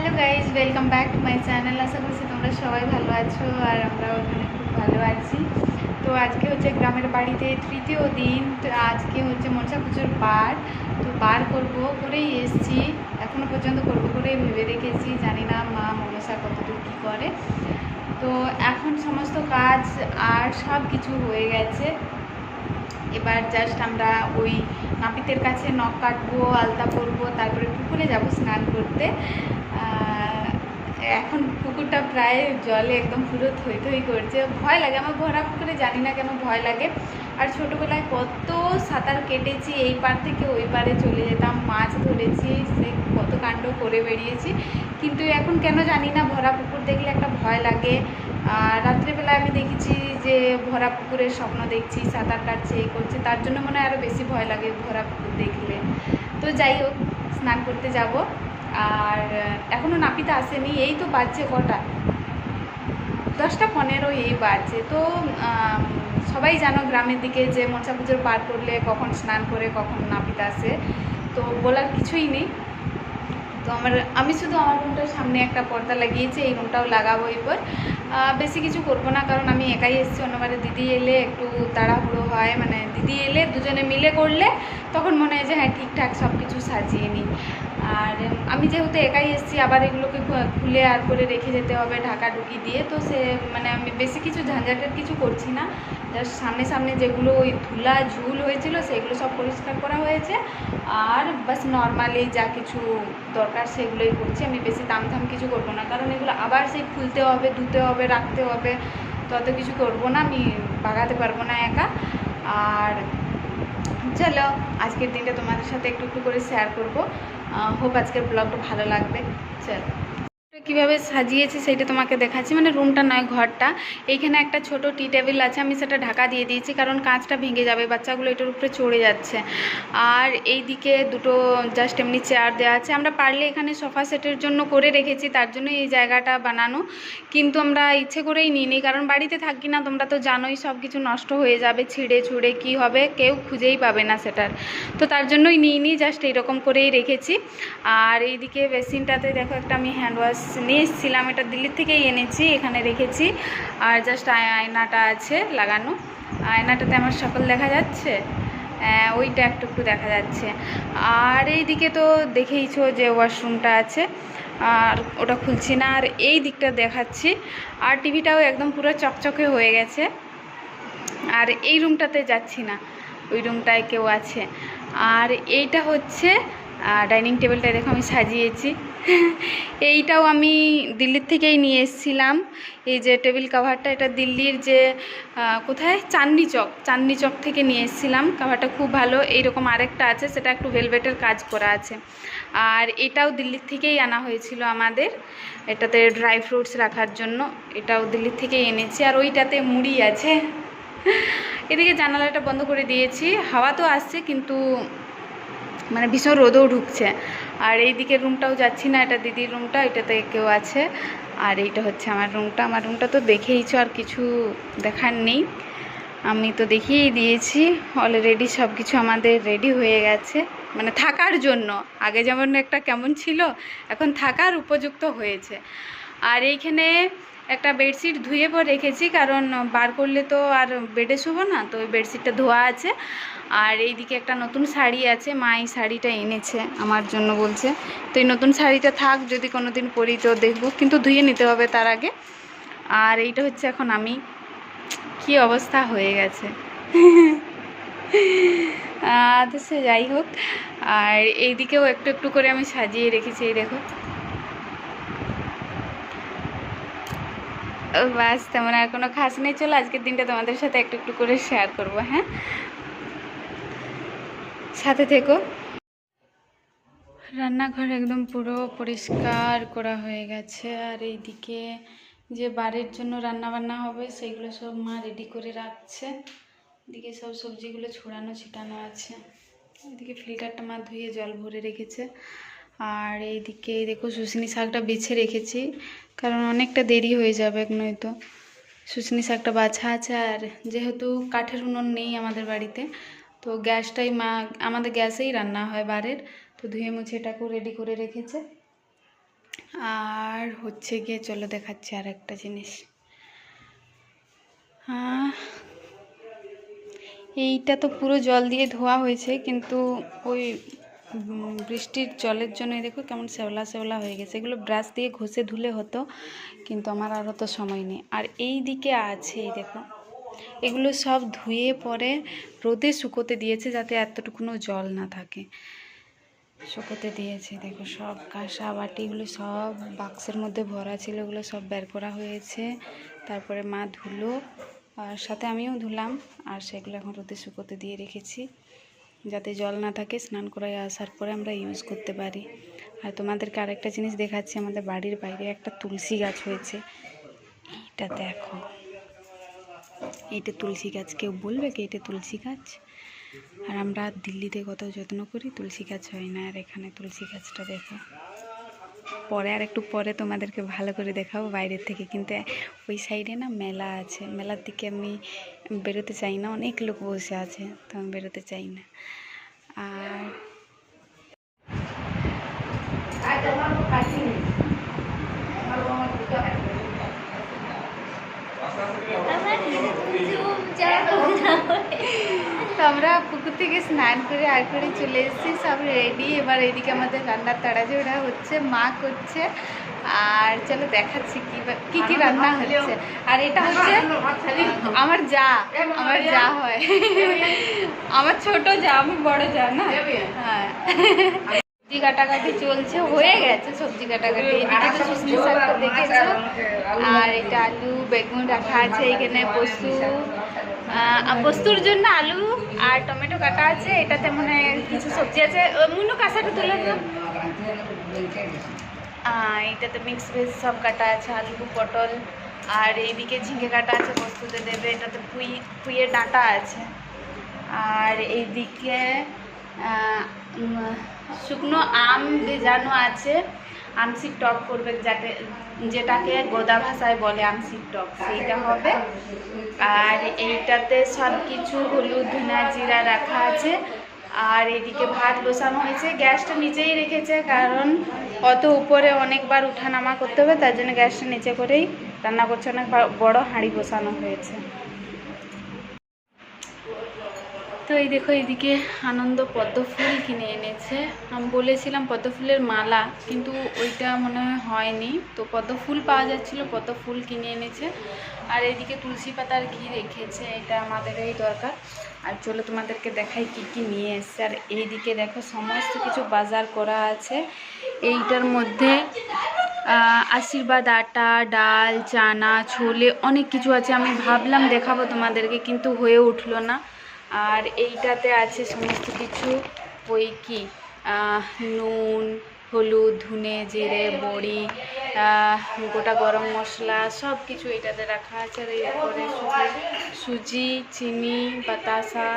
Hello guys welcome back to my channel আশা করছি তোমরা সবাই ভালো আছো আর আমরা এখানে খুব ভালো আছি। তো আজকে হচ্ছে গ্রামের বাড়িতে তৃতীয় দিন আজকে হচ্ছে মনসা পুজোর বার। তো বার করব করেই এসছি এখনও পর্যন্ত করব করেই ভেবে রেখেছি, জানি না মা মনসা কতদূর কী করে। তো এখন সমস্ত কাজ আর সব কিছু হয়ে গেছে। এবার জাস্ট আমরা ওই নাপিতের কাছে নখ কাটবো, আলতা পরবো তারপরে পুকুরে যাব স্নান করতে। এখন পুকুরটা প্রায় জলে একদম পুরো থই থই করছে। ভয় লাগে, আমার ভরা পুকুরে জানি না কেন ভয় লাগে। আর ছোটোবেলায় কত সাঁতার কেটেছি, এই পার থেকে ওই পারে চলে যেতাম, মাছ ধরেছি, সে কত কাণ্ড করে বেরিয়েছি কিন্তু এখন কেন জানি না, ভরা পুকুর দেখলে একটা ভয় লাগে। আর রাত্রেবেলা আমি দেখেছি যে ভরা পুকুরের স্বপ্ন দেখছি, সাঁতার কাটছে এই করছে, তার জন্য মনে হয় আরও বেশি ভয় লাগে ভরা পুকুর দেখলে। তো যাই হোক, স্নান করতে যাব। আর এখনও নাপিতা আসেনি, এই তো বাজছে কটা? দশটা পনেরো এই বাজছে। তো সবাই জানো গ্রামের দিকে যে মনসা পুজোর পার করলে কখন স্নান করে, কখন নাপিতা আসে। তো বলার কিছুই নেই। তো আমার, আমি শুধু আমার রুমটার সামনে একটা পর্দা লাগিয়েছি, এই রুমটাও লাগাবো এরপর বেশি কিছু করব না, কারণ আমি একাই এসেছি, অন্যবারে দিদি এলে একটু তাড়াহুড়ো হয়। মানে দিদি এলে দুজনে মিলে করলে তখন মনে হয় যে হ্যাঁ ঠিকঠাক সব কিছু সাজিয়ে নিই। আর আমি যেহেতু একাই এসেছি, আবার এগুলোকে খুলে আর করে রেখে যেতে হবে ঢাকা ঢুকি দিয়ে। তো সে মানে আমি বেশি কিছু ঝঞ্ঝাটের কিছু করছি না। জাস্ট সামনে সামনে যেগুলো ওই ধুলা, ঝুল হয়েছিল, সেগুলো সব পরিষ্কার করা হয়েছে। আর বাস নর্মালি যা কিছু দরকার সেগুলোই করছি। আমি বেশি দাম ধাম কিছু করব না। কারণ এগুলো আবার সেই খুলতে হবে, ধুতে হবে, রাখতে হবে। তত কিছু করব না, আমি বাগাতে পারব না একা। আর চলো, আজকের দিনটা তোমাদের সাথে একটু একটু করে শেয়ার করব। হোপ আজকের ব্লগটা ভালো লাগবে। চলো কীভাবে সাজিয়েছি সেইটা তোমাকে দেখাচ্ছি। মানে রুমটা নয়, ঘরটা। এইখানে একটা ছোট টি টেবিল আছে, আমি সেটা ঢাকা দিয়ে দিয়েছি কারণ কাঁচটা ভেঙে যাবে, বাচ্চাগুলো এটার উপরে চড়ে যাচ্ছে। আর এই দিকে দুটো জাস্ট এমনি চেয়ার দেওয়া আছে। আমরা পারলে এখানে সোফা সেটের জন্য করে রেখেছি, তার জন্য এই জায়গাটা বানানো। কিন্তু আমরা ইচ্ছে করেই নিইনি, কারণ বাড়িতে থাকি না, তোমরা তো জানোই সব কিছু নষ্ট হয়ে যাবে, ছিঁড়ে ছুঁড়ে কি হবে, কেউ খুঁজেই পাবে না সেটার। তো তার জন্যই নিইনি জাস্ট এরকম করেই রেখেছি। আর এইদিকে বেসিনটাতে দেখো একটা আমি হ্যান্ড ওয়াশ নিয়ে এসেছিলাম এটা দিল্লির থেকেই এনেছি এখানে রেখেছি। আর জাস্ট আয়নাটা আছে লাগানো। আয়নাটাতে আমার সকল দেখা যাচ্ছে? হ্যাঁ, ওইটা একটু একটু দেখা যাচ্ছে। আর এইদিকে তো দেখেইছো যে ওয়াশরুমটা আছে। আর ওটা খুলছি না আর এই দিকটা দেখাচ্ছি। আর টিভিটাও একদম পুরো চকচকে হয়ে গেছে। আর এই রুমটাতে যাচ্ছি না ওই রুমটায় কেউ আছে। আর এইটা হচ্ছে ডাইনিং টেবিলটা দেখো আমি সাজিয়েছি। এইটাও আমি দিল্লির থেকেই নিয়ে এসেছিলাম। এই যে টেবিল কাভারটা, এটা দিল্লির যে কোথায়? চাঁদনি চক। চাঁদনি চক থেকে নিয়ে এসেছিলাম। কাভারটা খুব ভালো। এইরকম আরেকটা আছে, সেটা একটু ভেলভেটের কাজ করা আছে। আর এটাও দিল্লির থেকেই আনা হয়েছিল আমাদের। এটাতে ড্রাই ফ্রুটস রাখার জন্য এটাও দিল্লির থেকেই এনেছি। আর ওইটাতে মুড়ি আছে। এদিকে জানালাটা বন্ধ করে দিয়েছি। হাওয়া তো আসছে, কিন্তু মানে ভীষণ রোদও ঢুকছে। আর এই দিকের রুমটাও যাচ্ছি না, এটা দিদির রুমটা, এটাতে কেউ আছে। আর এইটা হচ্ছে আমার রুমটা আমার রুমটা তো দেখেইছো আর কিছু দেখার নেই। আমি তো দেখিয়েই দিয়েছি অলরেডি সব কিছু আমাদের রেডি হয়ে গেছে। মানে থাকার জন্য, আগে যেমন একটা কেমন ছিল, এখন থাকার উপযুক্ত হয়েছে। আর এইখানে একটা বেডশিট ধুয়ে পর রেখেছি, কারণ বার করলে তো আর বেডে শুবো না, তো ওই বেডশিটটা ধোয়া আছে। আর এইদিকে একটা নতুন শাড়ি আছে, মা এই শাড়িটা এনেছে, আমার জন্য বলছে। তো এই নতুন শাড়িটা থাক, যদি কোনো দিন পরি তো দেখব, কিন্তু ধুয়ে নিতে হবে তার আগে। আর এইটা হচ্ছে এখন আমি। কি অবস্থা হয়ে গেছে। তো সে যাই হোক। আর এইদিকেও একটু একটু করে আমি সাজিয়ে রেখেছি, এই দেখো। বাস, তেমন আর কোনো খাস নেই। চলো, আজকের দিনটা তোমাদের সাথে একটু একটু করে শেয়ার করব হ্যাঁ? সাথে থেকো। রান্নাঘর একদম পুরো পরিষ্কার করা হয়ে গেছে, আর এইদিকে যে বাড়ির জন্য রান্না বান্না হবে সেইগুলো সব মা রেডি করে রাখছে। এদিকে সব সবজিগুলো ছড়ানো ছিটানো আছে। এদিকে ফিল্টারটা মা ধুয়ে জল ভরে রেখেছে। আর এইদিকে দেখো শুশনি শাকটা বেছে রেখেছি, কারণ অনেকটা দেরি হয়ে যাবে নয়তো। শুশনি শাকটা বাছা আছে আর যেহেতু কাঠের উনুন নেই আমাদের বাড়িতে, তো গ্যাসটাই মা, আমাদের গ্যাসেই রান্না হয় বাড়ির, তো ধুয়ে মুছে এটাকেও রেডি করে রেখেছে। আর হচ্ছে গিয়ে চলো দেখাচ্ছি আর একটা জিনিস। এইটা তো পুরো জল দিয়ে ধোয়া হয়েছে, কিন্তু ওই বৃষ্টির জলের জন্য দেখো কেমন শ্যাওলা শ্যাওলা হয়ে গেছে। এগুলো ব্রাশ দিয়ে ঘষে ধুলে হতো, কিন্তু আমার আর তো সময় নেই। আর এই দিকে আছে, এই দেখো, এগুলো সব ধুয়ে পরে রোদে শুকোতে দিয়েছে যাতে এতটুকুনো জল না থাকে। শুকোতে দিয়েছে, দেখো সব কাঁসা বাটিগুলো সব বাক্সের মধ্যে ভরা ছিল ওগুলো সব বের করা হয়েছে। তারপরে মা ধুলো, আর সাথে আমিও ধুলাম, আর সেগুলো এখন রোদে শুকোতে দিয়ে রেখেছি। যাতে জল না থাকে, স্নান করে আসার পরে আমরা ইউজ করতে পারি। আর তোমাদেরকে আরেকটা জিনিস দেখাচ্ছি, আমাদের বাড়ির বাইরে একটা তুলসী গাছ হয়েছে। এটা দেখো। এইটা তুলসী গাছ, কেউ বলবে কি এটা তুলসী গাছ? আর আমরা দিল্লিতে কত যত্ন করি, তুলসী গাছ হয় না। আর এখানে তুলসী গাছটা দেখো। পরে আর একটু পরে তোমাদেরকে ভালো করে দেখাবো বাইরের থেকে। কিন্তু ওই সাইডে না মেলা আছে। মেলার দিকে আমি বেরোতে চাই না অনেক লোক বসে আছে তো আমি বেরোতে চাই না। আর তো আমরা পুকুর থেকে স্নান করে আর করে চলে এসেছি। সব রেডি এবার এদিকে আমাদের রান্নার তাড়াজোড়া হচ্ছে মা করছে। আর চলো দেখাচ্ছি কি কি রান্না হচ্ছে। আর এটা হচ্ছে আমার যা আমার যা হয়। আমার ছোট যা আমি বড় যা না? হ্যাঁ। সবজি কাটাকাটি চলছে হয়ে গেছে সবজি কাটাকাটি। এদিকে তো শাকটা দেখেছ? আর এটা আলু বেগুন রাখা আছে এখানে আহ, পোস্তুর জন্য আলু আর টমেটো কাটা আছে এটাতে মনে কিছু সবজি আছে। ও, মুন্নু কাঁসাটা তুলে দাও এটাতে মিক্স ভেজ সব কাটা আছে আলু পটল আর এইদিকে ঝিঙে কাটা আছে বস্তুতে দেবে। এটাতে পুই পুইয়ের ডাঁটা আছে। আর এইদিকে শুকনো আম ভেজানো আছে। আমসির টক করবে যাতে, যেটাকে গোদা ভাষায় বলে আমসির টক, সেইটা হবে। আর এইটাতে সব কিছু হলুদ, ধনা, জিরা রাখা আছে। আর এদিকে ভাত বসানো হয়েছে। গ্যাসটা নিচেই রেখেছে, কারণ অত উপরে অনেকবার উঠানামা করতে হবে, তার জন্য গ্যাসটা নিচে করেই রান্না করছে। অনেক বড় হাঁড়ি বসানো হয়েছে। তো এই দেখো এইদিকে আনন্দ পদ্ম ফুল কিনে এনেছে। আমি বলেছিলাম পদ্ম ফুলের মালা, কিন্তু ওইটা মনে হয় হয়নি। তো পদ্ম ফুল পাওয়া যাচ্ছিল পদ্ম ফুল কিনে এনেছে। আর এইদিকে তুলসী পাতার ঘি রেখেছে, এটা আমাদেরই দরকার। আর চলো তোমাদেরকে দেখাই কি কি নিয়ে এসছে। আর এইদিকে দেখো সমস্ত কিছু বাজার করা আছে। এইটার মধ্যে আশীর্বাদ আটা, ডাল, চানা, ছোলে অনেক কিছু আছে। আমি ভাবলাম দেখাবো তোমাদেরকে, কিন্তু হয়ে উঠল না। আর এইটাতে আছে সমস্ত কিছু। ওই কি? নুন, হলুদ, ধুনে, জিরে, বড়ি গোটা গরম মশলা সব কিছু এটাতে রাখা আছে। আর এরপরে সুজি, চিনি, বাতাসা।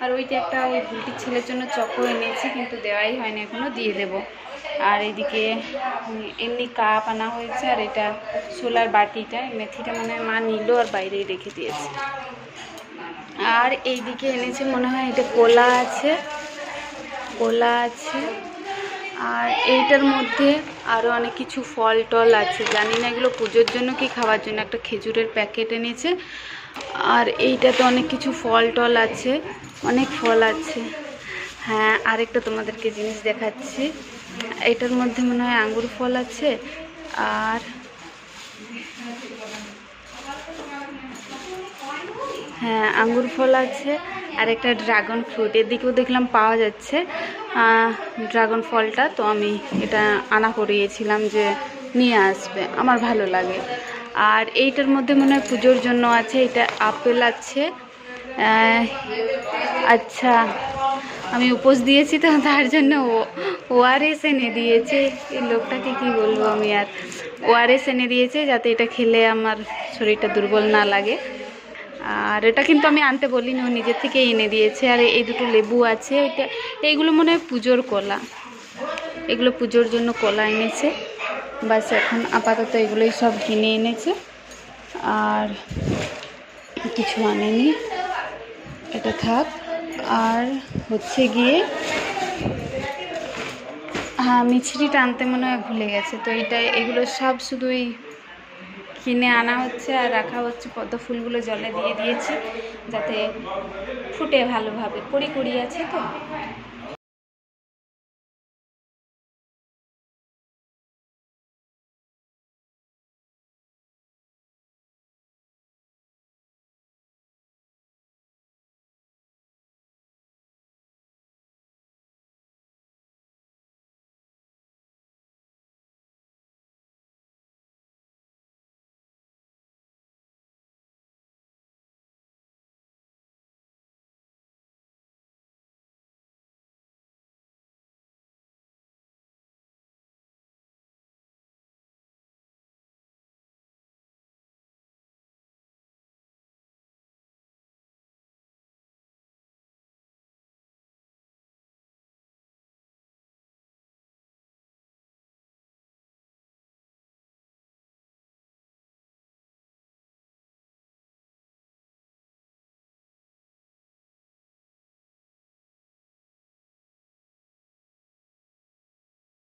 আর ওইটা একটা ওই ভুলটির ছেলের জন্য চকো এনেছি, কিন্তু দেওয়াই হয়নি এখনও দিয়ে দেবো। আর এদিকে এমনি কাপ আনা হয়েছে, আর এটা সোলার বাটিটা মেথিটা মানে মা নিল আর বাইরেই রেখে দিয়েছে। আর এইদিকে এনেছে, মনে হয় এটা কোলা আছে কোলা আছে। আর এইটার মধ্যে আরও অনেক কিছু ফল টল আছে। জানি না এগুলো পুজোর জন্য কি খাওয়ার জন্য, একটা খেজুরের প্যাকেট এনেছে। আর এইটাতে অনেক কিছু ফল টল আছে, অনেক ফল আছে। হ্যাঁ আরেকটা তোমাদেরকে জিনিস দেখাচ্ছি। এটার মধ্যে মনে হয় আঙ্গুর ফল আছে, আর হ্যাঁ আঙ্গুর ফল আছে আর একটা ড্রাগন ফ্রুট এদিকেও দেখলাম পাওয়া যাচ্ছে ড্রাগন ফলটা। তো আমি এটা আনা করিয়েছিলাম যে নিয়ে আসবে, আমার ভালো লাগে। আর এইটার মধ্যে মনে হয় পুজোর জন্য আছে, এটা আপেল আছে। আচ্ছা আমি উপোস দিয়েছি তো, তার জন্য ওআরএস এনে দিয়েছে। এই লোকটাকে কি বলব আমি আর? ওআরএস এনে দিয়েছে যাতে এটা খেলে আমার শরীরটা দুর্বল না লাগে। আর এটা কিন্তু আমি আনতে বলিনি, ও নিজের থেকে এনে দিয়েছে। আর এই দুটো লেবু আছে ওইটা এইগুলো মনে হয় পুজোর কলা। এগুলো পুজোর জন্য কলা এনেছে। বাস এখন আপাতত এগুলোই সব কিনে এনেছে। আর কিছু আনেনি। এটা থাক। আর হচ্ছে গিয়ে হ্যাঁ মিছরি টানতে মনে হয় ভুলে গেছে। তো এটা এগুলো সব শুধুই কিনে আনা হচ্ছে আর রাখা হচ্ছে পদ্ম ফুলগুলো জলে দিয়ে দিয়েছি যাতে ফুটে ভালোভাবে। কুড়ি কুড়ি আছে তো?